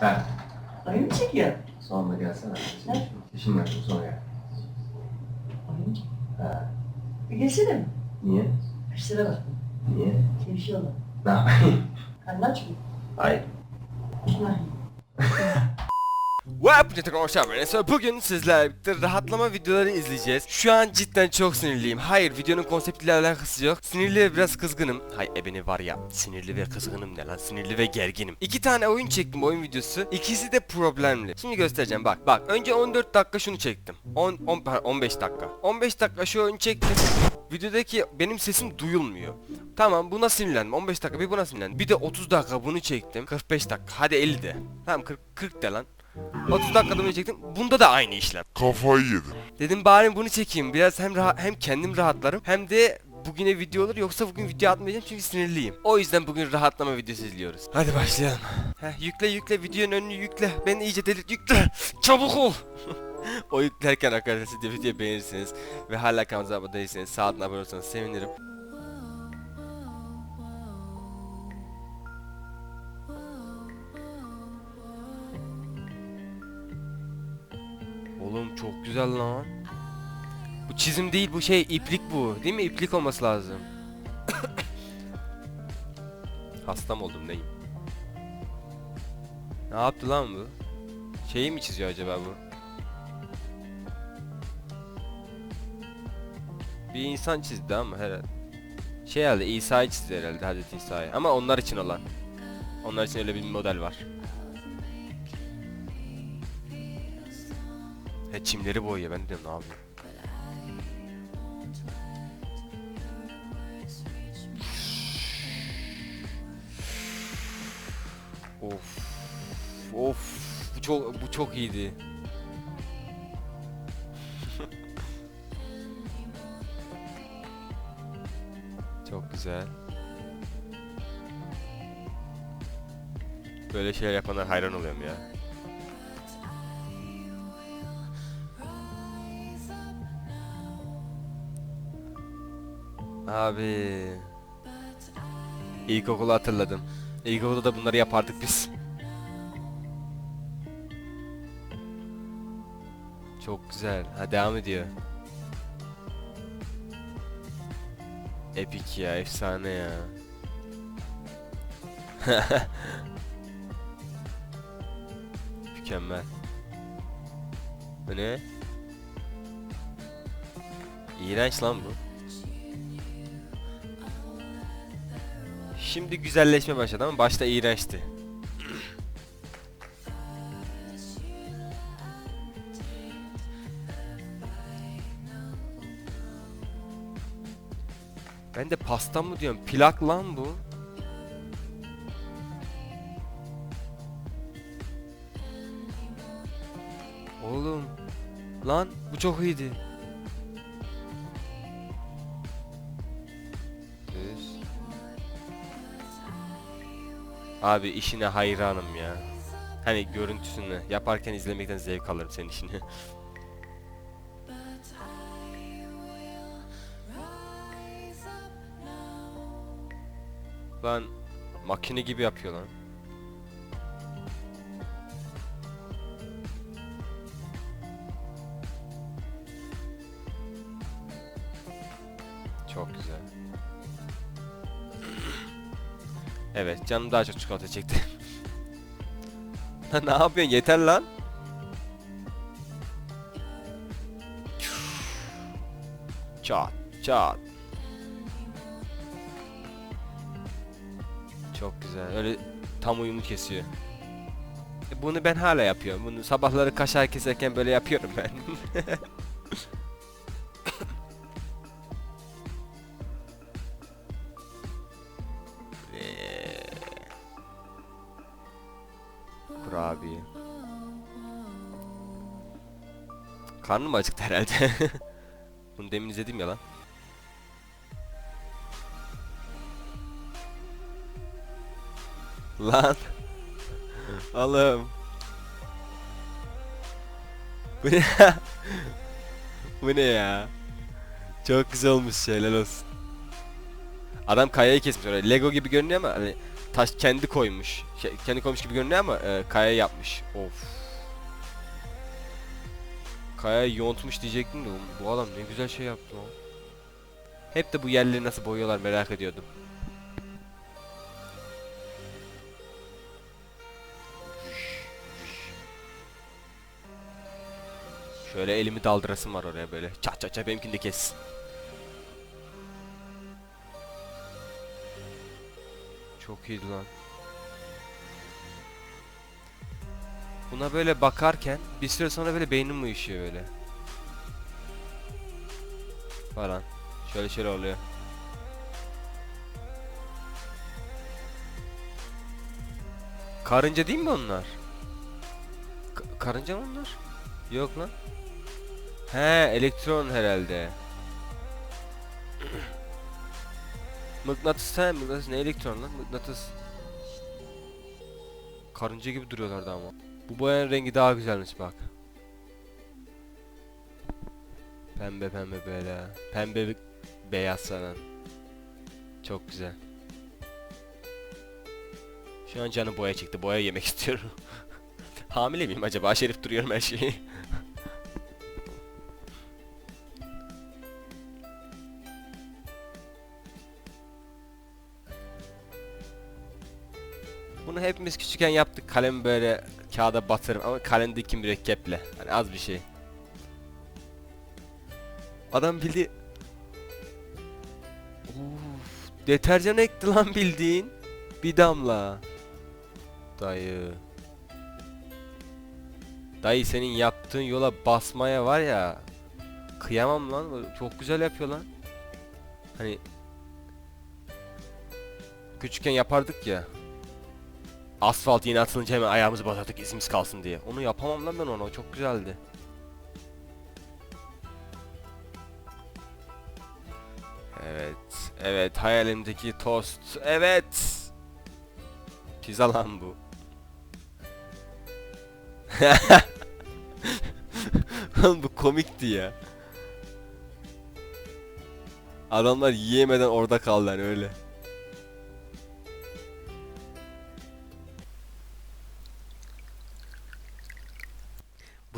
Ha. Oyun mu çekiyor? Sonra gelsene. Ne? İşim var sonra gel. Oyun mu çekiyor? Ha. Bir gelsene mi? Niye? Kaç lira var? Niye? Seni bir şey oldu. Ne yapayım? Karnın aç mı? Hayır. Şuna. Web arkadaşlar ben Enes. bugün sizlerle birlikte rahatlama videoları izleyeceğiz. Şu an cidden çok sinirliyim. Hayır videonun konseptiyle alakası yok. Sinirli ve biraz kızgınım. Hay ebeni var ya sinirli ve kızgınım ne lan sinirli ve gerginim. İki tane oyun çektim oyun videosu. İkisi de problemli. Şimdi göstereceğim bak. Bak önce 14 dakika şunu çektim. 10, 10 pardon, 15 dakika. 15 dakika şu oyunu çektim. Videodaki benim sesim duyulmuyor. Tamam buna sinirlendim. 15 dakika bir buna sinirlendim. Bir de 30 dakika bunu çektim. 45 dakika. Hadi 50 de. Tamam 40 40 de lan. 30 dakikada bunu çektim. Bunda da aynı işlem. Kafayı yedim. Dedim bari bunu çekeyim. Biraz hem rahat, hem kendim rahatlarım hem de bugüne video olur yoksa bugün video atmayacağım çünkü sinirliyim. O yüzden bugün rahatlama videosu izliyoruz. Hadi başlayalım. Heh, yükle yükle videonun önünü yükle. Beni iyice delirt yükle. Çabuk ol. o yüklerken arkadaşlar siz de videoyu beğenirsiniz ve hala kanalımıza abone değilseniz sağ altına abone olursanız sevinirim. Oğlum çok güzel lan. Bu çizim değil bu şey iplik bu. Değil mi? İplik olması lazım. Hastam oldum neyim? Ne yaptı lan bu? Şeyi mi çiziyor acaba bu? Bir insan çizdi ama herhalde. Şey herhalde İsa'yı çizdi herhalde Hazreti İsa'yı. Ama onlar için olan. Onlar için öyle bir model var. He çimleri boyuyor ben de diyorum ne yapıyor? Of. Of. Bu çok bu çok iyiydi. çok güzel. Böyle şeyler yapanlar hayran oluyorum ya. Abi. İlkokulu hatırladım. İlkokulda da bunları yapardık biz. Çok güzel. Ha devam ediyor. Epik ya, efsane ya. Mükemmel. Bu ne? İğrenç lan bu. Şimdi güzelleşme başladı ama başta iğrençti. Ben de pasta mı diyorum? Plak lan bu. Oğlum. Lan bu çok iyiydi. Abi işine hayranım ya. Hani görüntüsünü yaparken izlemekten zevk alırım senin işini. Lan makine gibi yapıyor lan. Evet canım daha çok çikolata çekti. Ne yapıyorsun yeter lan. Çat çat. Çok güzel. Öyle tam uyumlu kesiyor. E, Bunu ben hala yapıyorum. Bunu sabahları kaşar keserken böyle yapıyorum ben. Kurabiye. Karnım acıktı herhalde. Bunu demin izledim ya lan. Lan. Oğlum. Bu ne? Bu ne ya? Çok güzel olmuş helal olsun. Adam kayayı kesmiş öyle Lego gibi görünüyor ama hani taş kendi koymuş. Kendi koymuş gibi görünüyor ama e, kaya yapmış. Of. Kaya yontmuş diyecektim de bu- adam ne güzel şey yaptı lan. Hep de bu yerleri nasıl boyuyorlar merak ediyordum. Şöyle elimi daldırasım var oraya böyle. Çat çat çat benimkini de kes. Çok iyiydi lan. Buna böyle bakarken bir süre sonra böyle beynim uyuşuyor böyle. Falan. Şöyle şöyle oluyor. Karınca değil mi onlar? Ka- karınca mı onlar? Yok lan. He, elektron herhalde. Mıknatıs he, mıknatıs ne elektron lan? Mıknatıs. Karınca gibi duruyorlardı ama. Bu boyanın rengi daha güzelmiş bak. Pembe pembe böyle. Pembe beyaz falan. Çok güzel. Şu an canım boya çıktı. Boya yemek istiyorum. Hamile miyim acaba? Şerif duruyorum her şeyi. Bunu hepimiz küçükken yaptık. Kalemi böyle kağıda batırım ama kalemdeki mürekkeple. Hani az bir şey. Adam bildi. Uf, deterjan ekti lan bildiğin. Bir damla. Dayı. Dayı senin yaptığın yola basmaya var ya. Kıyamam lan. Çok güzel yapıyor lan. Hani küçükken yapardık ya. Asfalt yeni atılınca hemen ayağımızı basardık izimiz kalsın diye. Onu yapamam lan ben onu. o Çok güzeldi. Evet. Evet. Hayalimdeki tost. Evet. Pizza lan bu. Oğlum bu komikti ya. Adamlar yiyemeden orada kaldılar öyle.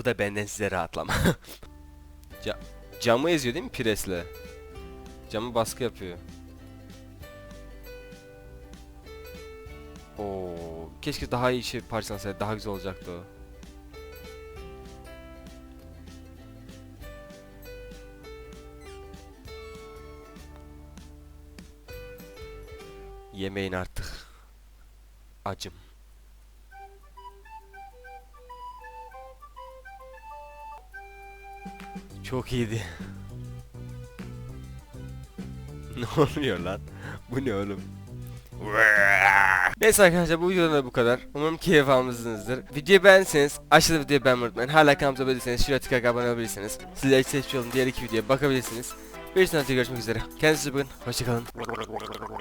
Bu da benden size rahatlama. Ca- camı eziyor değil mi presle? Camı baskı yapıyor. Oo, keşke daha iyi şey parçalansaydı daha güzel olacaktı o. Yemeyin artık. Acım. Çok iyiydi. ne oluyor lan? Bu ne oğlum? Neyse arkadaşlar bu videoda da bu kadar. Umarım keyif almışsınızdır. Videoyu beğenseniz aşağıda videoyu beğenmeyi unutmayın. Hala kanalımıza abone değilseniz şuraya tıklayarak abone olabilirsiniz. Sizleri seçmiş olun diğer iki videoya bakabilirsiniz. Bir sonraki görüşmek üzere. Kendinize iyi bakın. Hoşçakalın.